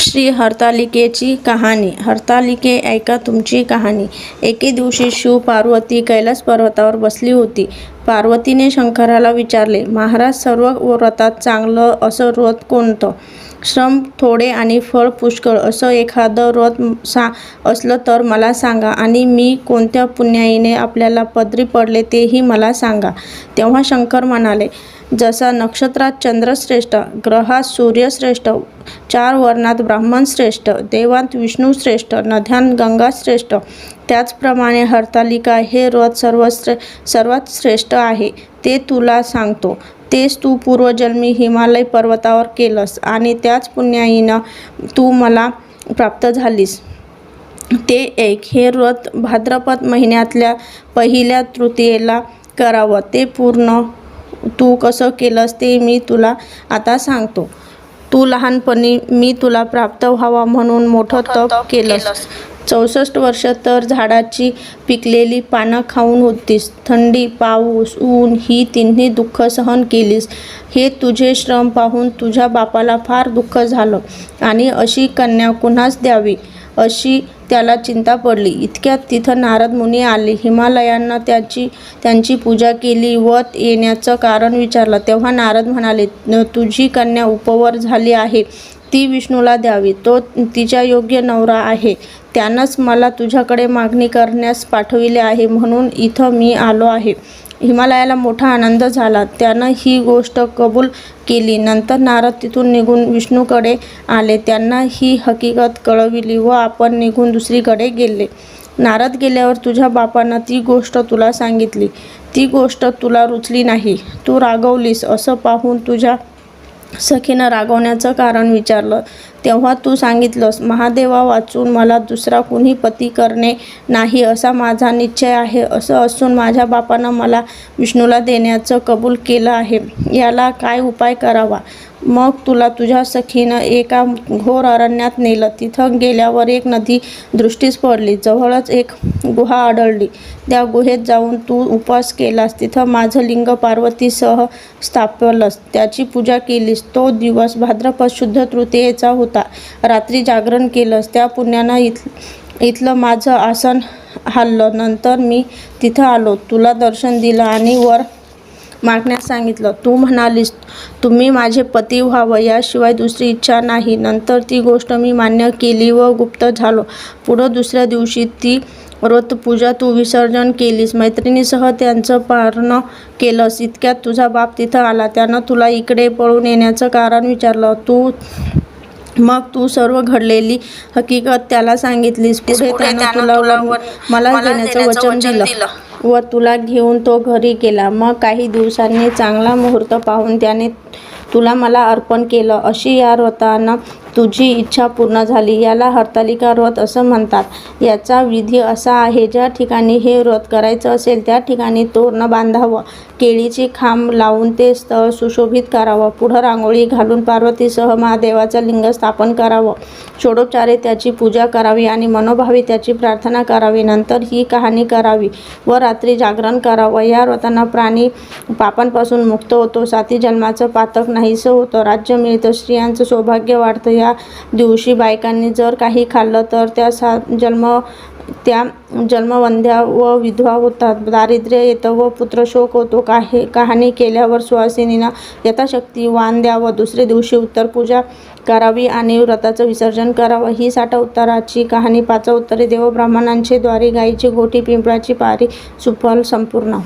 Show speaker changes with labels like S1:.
S1: श्री हरतालिकेची कहाणी. हरतालिके ऐका तुमची कहाणी. एके दिवशी शिव पार्वती कैलास पर्वतावर बसली होती. पार्वतीने शंकराला विचारले महाराज सर्व व्रतात चांगलं असं व्रत कोणतं? श्रम थोडे आणि फळ पुष्कळ असं एखादं व्रत सा असलं तर मला सांगा आणि मी कोणत्या पुण्याईने आपल्याला पदरी पडले तेही मला सांगा. तेव्हा शंकर म्हणाले जसा नक्षत्रात चंद्रश्रेष्ठ ग्रहात सूर्यश्रेष्ठ चार वर्णात ब्राह्मण श्रेष्ठ देवांत विष्णू श्रेष्ठ नद्यान गंगा श्रेष्ठ त्याचप्रमाणे हरतालिका हे व्रत सर्वश्रे सर्वात श्रेष्ठ आहे ते तुला सांगतो. तेच तू पूर्वजन्मी हिमालय पर्वतावर केलंस आणि त्याच पुण्याईनं तू मला प्राप्त झालीस. ते एक हे व्रत भाद्रपद महिन्यातल्या पहिल्या तृतीयेला करावं. ते पूर्ण तू कसं केलंस ते मी तुला आता सांगतो. तू लहानपणी मी तुला प्राप्त व्हावा म्हणून मोठं तप केलंस. चौसष्ट वर्ष तर झाडाची पिकलेली पानं खाऊन होतीस. थंडी पाऊस ऊन ही तिन्ही दुःख सहन केलीस. हे तुझे श्रम पाहून तुझ्या बापाला फार दुःख झालं आणि अशी कन्या कुणास द्यावी? अशी त्याला चिंता पडली. इतक्यात तिथं नारद मुनी आले. हिमालयांना त्याची त्यांची पूजा केली. व येण्याचं कारण विचारलं. तेव्हा नारद म्हणाले तुझी कन्या उपवर झाली आहे. ती विष्णूला द्यावी. तो तिच्या योग्य नवरा आहे. त्यानंच मला तुझ्याकडे मागणी करण्यास पाठविले आहे. म्हणून इथं मी आलो आहे. हिमालयाला मोठा आनंद झाला. त्यानं ही गोष्ट कबूल केली. नंतर नारद तिथून निघून विष्णूकडे आले. त्यांना ही हकीकत कळविली व आपण निघून दुसरीकडे गेले. नारद गेल्यावर तुझ्या बापानं ती गोष्ट तुला सांगितली. ती गोष्ट तुला रुचली नाही. तू रागवलीस असं पाहून तुझ्या सखीनं रागवण्याचं कारण विचारलं. तेव्हा तू सांगितलंस महादेवा वाचून मला दुसरा कुणी पती करणे नाही असा माझा निश्चय आहे. असं असून माझ्या बापानं मला विष्णूला देण्याचं कबूल केलं आहे. याला काय उपाय करावा? मग तुला तुझ्या सखीनं एका घोर अरण्यात नेलं. तिथं गेल्यावर एक नदी दृष्टीस पडली. जवळच एक गुहा आढळली. त्या गुहेत जाऊन तू उपवास केलास. तिथं माझं लिंग पार्वतीसह स्थापलंस. त्याची पूजा केलीस. तो दिवस भाद्रपद शुद्ध तृतीयेचा होता. रात्री जागरण केलंस. त्या पुण्यानं इथ इथलं माझं आसन हल्लं नंतर मी तिथं आलो. तुला दर्शन दिलं आणि वर मागण्यास सांगितलं. तू म्हणालीस तुम्ही माझे पती व्हावं. याशिवाय दुसरी इच्छा नाही. नंतर ती गोष्ट मी मान्य केली व गुप्त झालो. पुढं दुसऱ्या दिवशी ती व्रतपूजा तू विसर्जन केलीस. मैत्रिणीसह त्यांचं पारणं केलंस. इतक्यात तुझा बाप तिथं आला. त्यानं तुला इकडे पळून येण्याचं कारण विचारलं. तू मग तू सर्व घडलेली हकीकत त्याला सांगितलीस. पुढे त्यानं तुला मला देण्याचं वचन दिलं. व तुला घेऊन तो घरी गेला. मग काही दिवसांनी चांगला मुहूर्त पाहून त्याने तुला मला अर्पण केलं. अशी या व्रतानं तुझी इच्छा पूर्ण झाली याला हरतालिका व्रत असं म्हणतात. याचा विधी असा आहे ज्या ठिकाणी हे व्रत करायचं असेल त्या ठिकाणी तोरणं बांधावं. केळीची खांब लावून ते स्थळ सुशोभित करावं. पुढं रांगोळी घालून पार्वतीसह महादेवाचं लिंग स्थापन करावं. षोडोपचारे त्याची पूजा करावी आणि मनोभावी त्याची प्रार्थना करावी. नंतर ही कहाणी करावी व रात्री जागरण करावं. या व्रतांना प्राणी पापांपासून मुक्त होतो. साती जन्माचं पातक नाहीसं होतं. राज्य मिळतं. स्त्रियांचं सौभाग्य वाढतं. या दिवशी बायकांनी जर काही खाल्लं तर त्या सा जन्म त्या जन्मवंध्या व विधवा होतात. दारिद्र्य येतं व पुत्रशोक होतो. काही कहाणी केल्यावर सुवासिनीनं यथाशक्ती वान द्यावं. दुसऱ्या दिवशी उत्तर पूजा करावी आणि व्रताचं विसर्जन करावं. ही साठा उत्तराची कहाणी पाच उत्तरे देवब्राह्मणांचे द्वारे गायीची गोठी पिंपळाची पारी सुफल संपूर्ण.